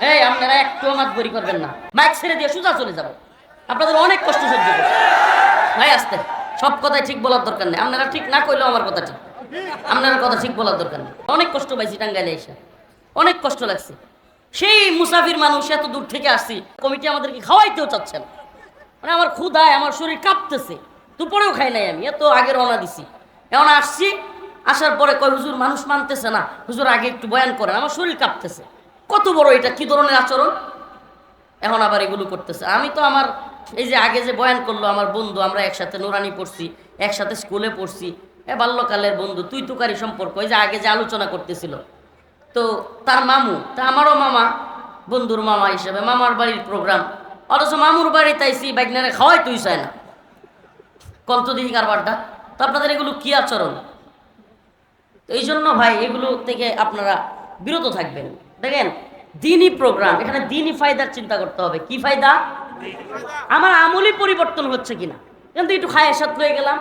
এই, আপনারা একটু মাত বরি করবেন না। মাইক ছেড়ে দিয়ে সোজা চলে যাব। আপনাদের অনেক কষ্ট সহ্য করছে ভাই, আসতে। সব কথাই ঠিক বলার দরকার নেই। আপনারা ঠিক না কইলেও আমার কথা ঠিক। আপনার কথা ঠিক বলার দরকার নেই। অনেক কষ্ট পাইছি টাঙ্গাইলে এসে। অনেক কষ্ট লাগছে। সেই মুসাফির মানুষ, এত দূর থেকে আসছি, কমিটি আমাদেরকে খাওয়াইতেও চাচ্ছে না। মানে আমার ক্ষুধায়, আমার শরীর কাঁপতেছে। দুপুরেও খাই নাই আমি। এত আগে রওনা দিছি। এখন আসছি। আসার পরে কয়, হুজুর, মানুষ মানতেছে না। হুজুর আগে একটু বয়ান করেন। আমার শরীর কাঁপতেছে। কত বড় এটা, কি ধরনের আচরণ? এখন আবার এগুলো করতেছে। আমি তো আমার, এই যে আগে যে বয়ান করল, আমার বন্ধু, আমরা একসাথে নুরানি পড়ছি, একসাথে স্কুলে পড়ছি, এ বাল্যকালের বন্ধু, তুই তুকারি সম্পর্ক, এই যে আগে যে আলোচনা করতেছিল। তো তার মামু, তা আমারও মামা, বন্ধুর মামা হিসেবে, মামার বাড়ির প্রোগ্রাম অথচ মামুর বাড়ি তাইছি বাইকনারে খাওয়াই তুই চায় না। কন্ত দিদি কারবারটা তো আপনাদের এগুলো কি আচরণ? তো এই জন্য ভাই, এগুলো থেকে আপনারা বিরত থাকবেন। দেখেন, দিনই প্রোগ্রাম এখানে দিনই ফায়দার চিন্তা করতে হবে। কি ফায়দা? আমার আমলই পরিবর্তন হচ্ছে কিনা? কিন্তু একটু খায়ের হয়ে গেলাম,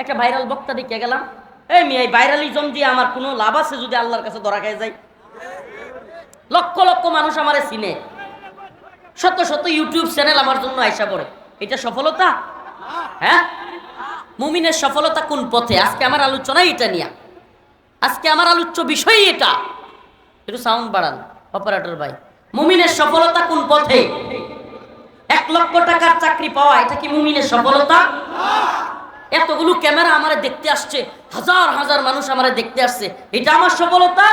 একটা ভাইরাল বক্তা দেখে গেলাম। এই মেয়ে, এই ভাইরালিজম দিয়ে আমার কোনো লাভ আছে যদি আল্লাহর কাছে ধরা খেয়ে যায় লক্ষ লক্ষ মানুষ আমারে চিনে। শত শত ইউটিউব চ্যানেল আমার জন্য আইসা পড়ে। এটা সফলতা? হ্যাঁ? মুমিনের সফলতা কোন পথে? আজকে আমার আলোচনা এটা নিয়ে। আজকে আমার আলোচ্য বিষয় এটা। একটু সাউন্ড বাড়ান অপারেটর ভাই। মুমিনের সফলতা কোন পথে? এক লক্ষ টাকার চাকরি পাওয়া, এটা কি মুমিনের সফলতা? এতগুলো ক্যামেরা আমারে দেখতে আসছে, হাজার হাজার মানুষ আমারে দেখতে আসছে। এটা আমার সফলতা?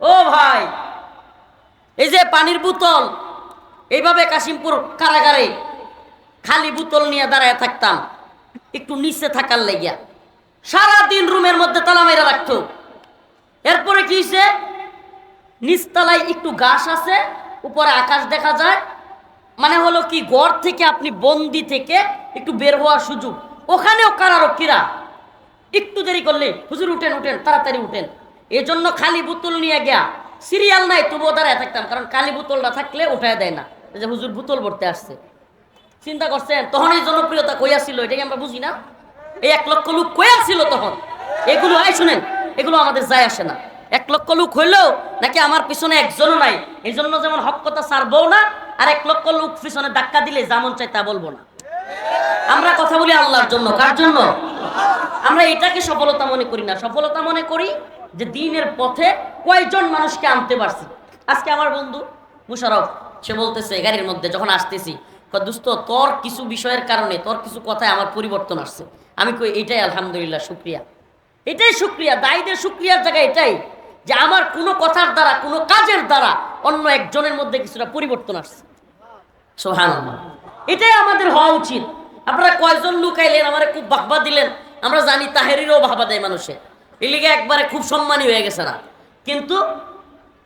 ও ভাই, এই যে পানির বোতল, এইভাবে কাশিমপুর কারাগারে খালি বোতল নিয়ে দাঁড়ায় থাকতাম, একটু নিচে থাকার লেগিয়া। সারাদিন রুমের মধ্যে তালা মেরা রাখতো। এরপরে কি হয়েছে নিচতলায় একটু ঘাস আছে, উপরে আকাশ দেখা যায়। মানে হলো কি, ঘর থেকে আপনি বন্দি থেকে একটু বের হওয়ার সুযোগ। ওখানেও কারারক্ষীরা একটু দেরি করলে, হুজুর উঠেন উঠেন, তাড়াতাড়ি উঠেন। এজন্য খালি বোতল নিয়ে গিয়া, সিরিয়াল নাই, তবুও দাঁড়ায় থাকতাম, কারণ খালি বোতলটা থাকলে উঠায় দেয় না। যে হুজুর বোতল ভরতে আসছে। চিন্তা করছেন, তখন এই জনপ্রিয়তা ছিল এটাকে আমরা বুঝি না? এই এক লক্ষ লোক ছিল তখন? এগুলো, এই শুনেন এগুলো আমাদের যায় আসে না। এক লক্ষ লোক হইলেও নাকি আমার পিছনে একজনও নাই। এই জন্য যেমন হক কথা সারবো না, আর এক লক্ষ লোক পিছনে ধাক্কা দিলে যেমন চাই তা বলব না। আমরা কথা বলি আল্লাহর জন্য। কার জন্য? আমরা এটাকে সফলতা মনে করি না। সফলতা মনে করি যে দিনের পথে কয়জন মানুষকে আনতে পারছি। আজকে আমার বন্ধু মুশারফ, সে বলতেছে গাড়ির মধ্যে, যখন আসতেছি দোস্ত, তোর কিছু বিষয়ের কারণে, তোর কিছু কথায় আমার পরিবর্তন আসছে। আমি কই এটাই আলহামদুলিল্লাহ, শুক্রিয়া। এটাই শুক্রিয়া দায়ীদের শুক্রিয়ার জায়গা এটাই যে আমার কোনো কথার দ্বারা, কোনো কাজের দ্বারা অন্য একজনের মধ্যে কিছুটা পরিবর্তন আসছে। সোহান এটাই আমাদের হওয়া উচিত। আপনারা কয়জন লুকাইলেন আমার খুব বাহবা দিলেন। আমরা জানি তাহেরিরও বাহবা দেয় মানুষে। এই লিগে একবারে খুব সম্মানী হয়ে গেছে না। কিন্তু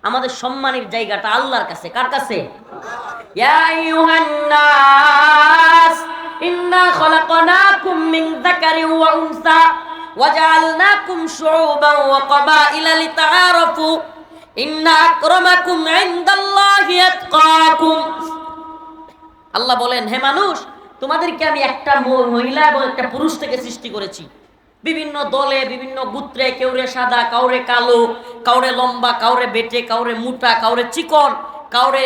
আমাদের সম্মানের জায়গাটা আল্লাহর কাছে। কার কাছে? ইন্না খলাকনাকুম মিন যাকারিন ওয়া উনসা। ক্বাবাইলা লিতাআরাফু ইন্না আকরামাকুম ইনদাল্লাহি আতকাকুম আল্লাহ বলেন, হে মানুষ, তোমাদেরকে আমি একটা মহিলা এবং একটা পুরুষ থেকে সৃষ্টি করেছি। বিভিন্ন দলে, বিভিন্ন গুত্রে, কেউরে সাদা, কাউরে কালো, কাউরে লম্বা, কাউরে বেটে, কাউরে মোটা, কাউরে চিকন, কাউরে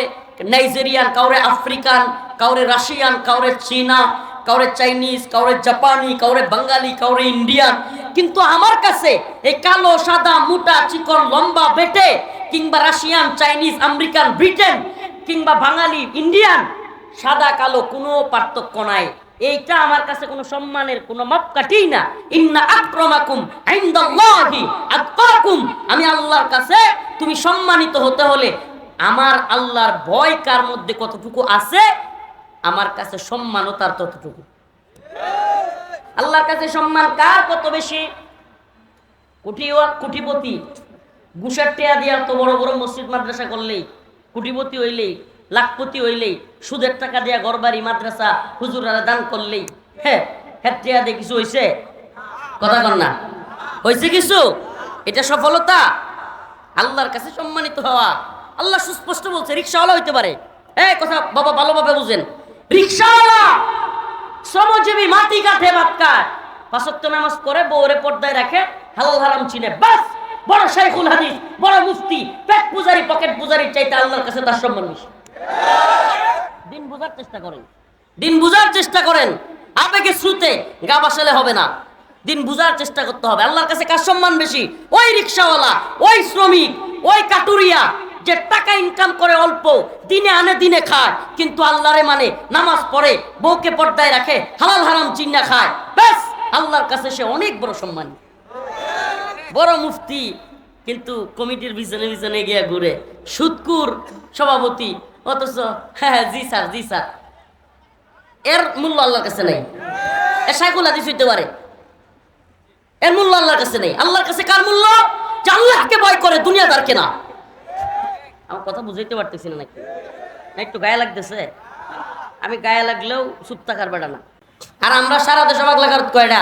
নাইজেরিয়ান, কাউরে আফ্রিকান, কাউরে রাশিয়ান, কাউরে চীনা, কাউরে চাইনিজ, কাউরে জাপানি, কাউরে বাঙালি, কাউরে ইন্ডিয়ান। কিন্তু আমার কাছে এই কালো, সাদা, মোটা, চিকন, লম্বা, বেটে, কিংবা রাশিয়ান, চাইনিজ, আমেরিকান, ব্রিটেন, কিংবা বাঙালি, ইন্ডিয়ান, সাদা, কালো, কোনো পার্থক্য নাই। এইটা আমার কাছে কোনো সম্মানের, কোনো মাপকাঠি না। ইন্না আক্রমাকুম ইনদাল্লাহি আতকাকুম। আমি আল্লাহর কাছে তুমি সম্মানিত হতে হলে আমার আল্লাহর ভয় কার মধ্যে কতটুকু আছে? আমার কাছে সম্মানও তার ততটুকু। আল্লাহর কাছে সম্মান কার কত বেশি? কোটি কোটিপতি ঘুষের টেয়া দিয়া তো বড় বড় মসজিদ মাদ্রাসা করলেই কোটিপতি হইলেই, লাখপতি হইলেই, সুদের টাকা দিয়া ঘরবাড়ি, মাদ্রাসা, হুজুরারা দান করলেই হ্যাঁ হ্যাঁ টেয়া দিয়ে কিছু হয়েছে কথা কর না। হয়েছে কিছু? এটা সফলতা? আল্লাহর কাছে সম্মানিত হওয়া। আল্লাহ সুস্পষ্ট বলছে, রিক্সাওয়ালা হইতে পারে। এই কথা বাবা ভালোভাবে বুঝেন। রিক্সাওয়ালা! শ্রমজীবী মাটি কাঠে ভাত খায়। পাঁচত্ব নামাজ করে বউরে পর্দায় রাখে, হালাল হারাম চিনে। বাস, বড় শাইখুল হাদিস, বড় মুফতি, পেট পূজারি, পকেট পূজারির চাইতে আল্লাহর কাছে তার সম্মান বেশি। দিন বোঝার চেষ্টা করেন। দিন বুঝার চেষ্টা করেন। আবেগে শ্রুতে গা বাসালে হবে না। দিন বুঝার চেষ্টা করতে হবে। আল্লাহর কাছে কার সম্মান বেশি? ওই রিক্সাওয়ালা, ওই শ্রমিক, ওই কাটুরিয়া যে টাকা ইনকাম করে অল্প, দিনে আনে, দিনে খায়, কিন্তু আল্লাহরে মানে নামাজ পড়ে, বউকে পর্দায় রাখে, হালাল হারাম চিন্না খায়। ব্যাস, আল্লাহর কাছে সে অনেক বড় সম্মান। বড় মুফতি, কিন্তু কমিটির পিছনে পিছনে গিয়ে ঘুরে। সুৎকুর সভাপতি, অথচ হ্যাঁ জি স্যার জি স্যার। এর মূল্য আল্লাহর কাছে নেই। এর সাইকুল হাদিস হইতে পারে। এর মূল্য আল্লাহর কাছে নেই। আল্লাহর কাছে কার মূল্য? যে আল্লাহকে ভয় করে, দুনিয়াদারকে না। আমার কথা বুঝাইতে পারতেছি না নাকি? না, একটু গায়ে লাগতেছে। আমি গায়ে লাগলেও চুপ থাকার বেটা না। আর আমরা সারা দেশ অবাক লাগার কয়টা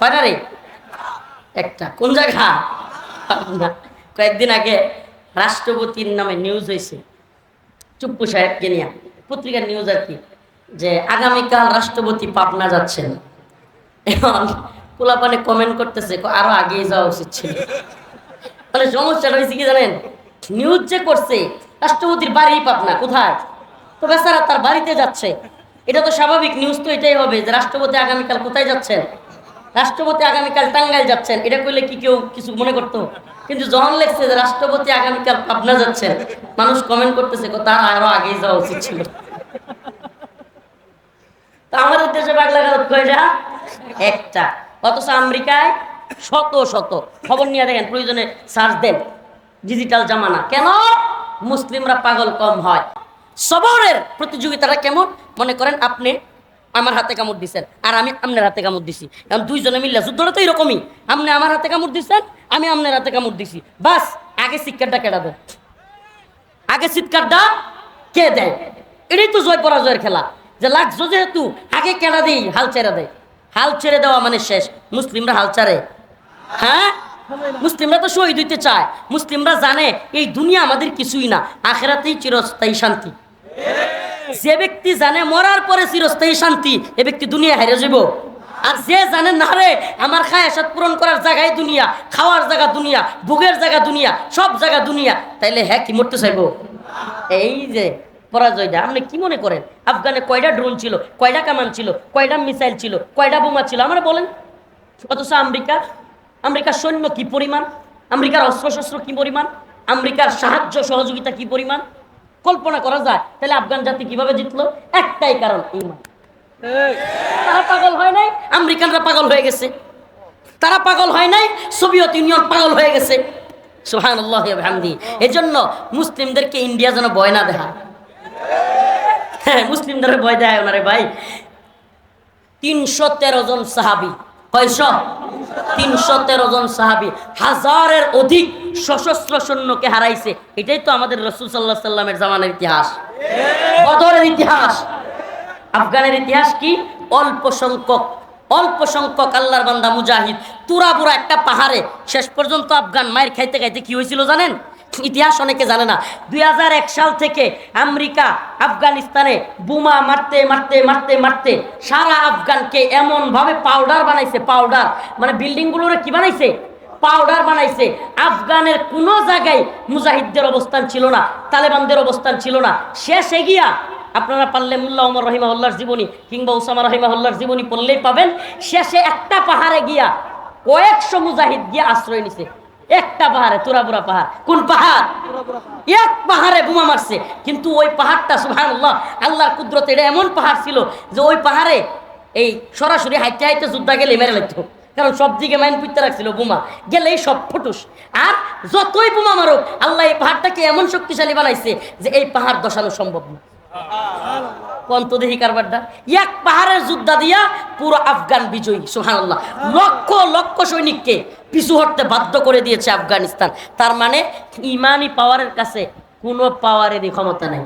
কয়টা রে? একটা। কোন জায়গা? কয়েকদিন আগে রাষ্ট্রপতির নামে নিউজ হয়েছে চুপ্পু সাহেবকে নিয়ে। পত্রিকার নিউজ আর কি, যে আগামীকাল রাষ্ট্রপতি পাবনা যাচ্ছেন। এখন পোলাপানে কমেন্ট করতেছে আরও আগেই যাওয়া উচিত ছিল। মানে সমস্যাটা হয়েছে কি জানেন? নিউজ যে করছে, রাষ্ট্রপতির বাড়ি পাবনা কোথায়? তো বেচারা তার বাড়িতে যাচ্ছে। এটা তো স্বাভাবিক নিউজ তো এটাই হবে যে রাষ্ট্রপতি আগামীকাল কোথায় যাচ্ছেন? রাষ্ট্রপতি আগামীকাল টাঙ্গাইল যাচ্ছেন। এটা করলে কি কেউ কিছু মনে করতো? কিন্তু যখন লেখছে যে রাষ্ট্রপতি আগামীকাল পাবনা যাচ্ছেন, মানুষ কমেন্ট করতেছে তার আরও আগেই যাওয়া উচিত ছিল। তো আমাদের দেশে বাংলা গানত কয়টা? একটা। অথচ আমেরিকায় শত শত। খবর নিয়ে দেখেন, প্রয়োজনে সার্চ দেন। ডিজিটাল জামানা। কেন? মুসলিমরা পাগল কম হয়। সবরের প্রতিযোগিতাটা কেমন? মনে করেন আপনি আমার হাতে কামড় দিছেন, আর আমি আপনার হাতে কামড় দিছি। এখন দুইজনে মিললে যুদ্ধটা তো এরকমই। আপনি আমার হাতে কামড় দিছেন, আমি আপনার হাতে কামড় দিছি। বাস, আগে শিক্ষাটা কেটে দেয়? আগে চিৎকারটা কে দেয়? এটাই তো জয় পরাজয়ের খেলা। যে লাগছো যেহেতু, আগে কেডা দেই? হাল ছেড়ে দেয়। হাল ছেড়ে দেওয়া মানে শেষ। মুসলিমরা হাল ছাড়ে। হ্যাঁ? মুসলিমরা তো শহীদ হইতে চায়, মুসলিমরা জানে এই দুনিয়া আমাদের কিছুই না, আখেরাতেই চিরস্থায়ী শান্তি। যে ব্যক্তি জানে মরার পরে চিরস্থায়ী শান্তি, এ ব্যক্তি দুনিয়া হেরে যাব। আর যে জানে না রে, আমার খায়াসাত পূরণ করার জায়গায় দুনিয়া, খাওয়ার জায়গা দুনিয়া, ভোগের জায়গা দুনিয়া, সব জায়গা দুনিয়া, তাইলে হ্যাঁ কি মরতে চাইব? এই যে পরাজয়টা, আপনি কি মনে করেন? আফগানে কয়টা ড্রোন ছিল কয়টা কামান ছিল কয়টা মিসাইল ছিল কয়টা বোমা ছিল, আমরা বলেন। অথচ আমেরিকা আমেরিকার সৈন্য কি পরিমাণ? আমেরিকার অস্ত্রশস্ত্র কি পরিমাণ? আমেরিকার সাহায্য সহযোগিতা কি পরিমাণ? কল্পনা করা যায়। তাহলে আফগান জাতি কীভাবে জিতলো? একটাই কারণ ইমান। তারা পাগল হয় নাই? আমেরিকানরা পাগল হয়ে গেছে। তারা পাগল হয় নাই? সোভিয়েত ইউনিয়ন পাগল হয়ে গেছে। সোহান হামদি এই জন্য মুসলিমদেরকে ইন্ডিয়া যেন ভয় না দেখা হ্যাঁ মুসলিমদের ভয় দেয় ওনারে ভাই। তিনশো তেরো জন সাহাবি। কয়শ? তিনশো তেরো জন সাহাবি হাজারের অধিক সশস্ত্র সৈন্যকে হারাইছে। এটাই তো আমাদের রসুল সাল্লাহ সাল্লামের জামানের ইতিহাস। বদরের ইতিহাস। আফগানের ইতিহাস কি? অল্প সংখ্যক অল্প সংখ্যক আল্লাহর বান্দা মুজাহিদ। তুরা একটা পাহাড়ে, শেষ পর্যন্ত আফগান মায়ের খাইতে খাইতে কি হয়েছিল জানেন? ইতিহাস অনেকে জানে না। দুই হাজার এক সাল থেকে আমেরিকা আফগানিস্তানে বোমা মারতে মারতে মারতে মারতে সারা আফগানকে এমনভাবে পাউডার বানাইছে পাউডার মানে বিল্ডিংগুলোরে কি বানাইছে? পাউডার বানাইছে। আফগানের কোনো জায়গায় মুজাহিদদের অবস্থান ছিল না, তালেবানদের অবস্থান ছিল না। শেষে গিয়া আপনারা পারলে মুল্লা উমর রহিমাহুল্লার জীবনী কিংবা উসামা রহিমাহুল্লার জীবনী পড়লেই পাবেন। শেষে একটা পাহাড়ে গিয়া কয়েকশো মুজাহিদ গিয়া আশ্রয় নিছে। একটা পাহাড়ে তোরাবুরা পাহাড়। কোন পাহাড়? এক পাহাড়ে বোমা মারছে। কিন্তু ওই পাহাড়টা সুহান আল্লাহ আল্লাহর কুদরত এটা এমন পাহাড় ছিল যে ওই পাহাড়ে এই সরাসরি হাইতে হাইতে যুদ্ধা গেলে মেরে লাগতো কারণ সব দিকে মাইন পুঁততে রাখছিল বোমা। গেলেই সব ফুটুস। আর যতই বোমা মারুক আল্লাহ এই পাহাড়টাকে এমন শক্তিশালী বানাইছে যে এই পাহাড় দশানো সম্ভব না। পন্তদেহি কারবারটা? এক পাহাড়ের যুদ্ধা দিয়া পুরো আফগান বিজয়ী সুহানাল্লাহ লক্ষ লক্ষ সৈনিককে পিছু হটতে বাধ্য করে দিয়েছে আফগানিস্তান। তার মানে ইমানি পাওয়ারের কাছে কোনো পাওয়ারেরই ক্ষমতা নেই।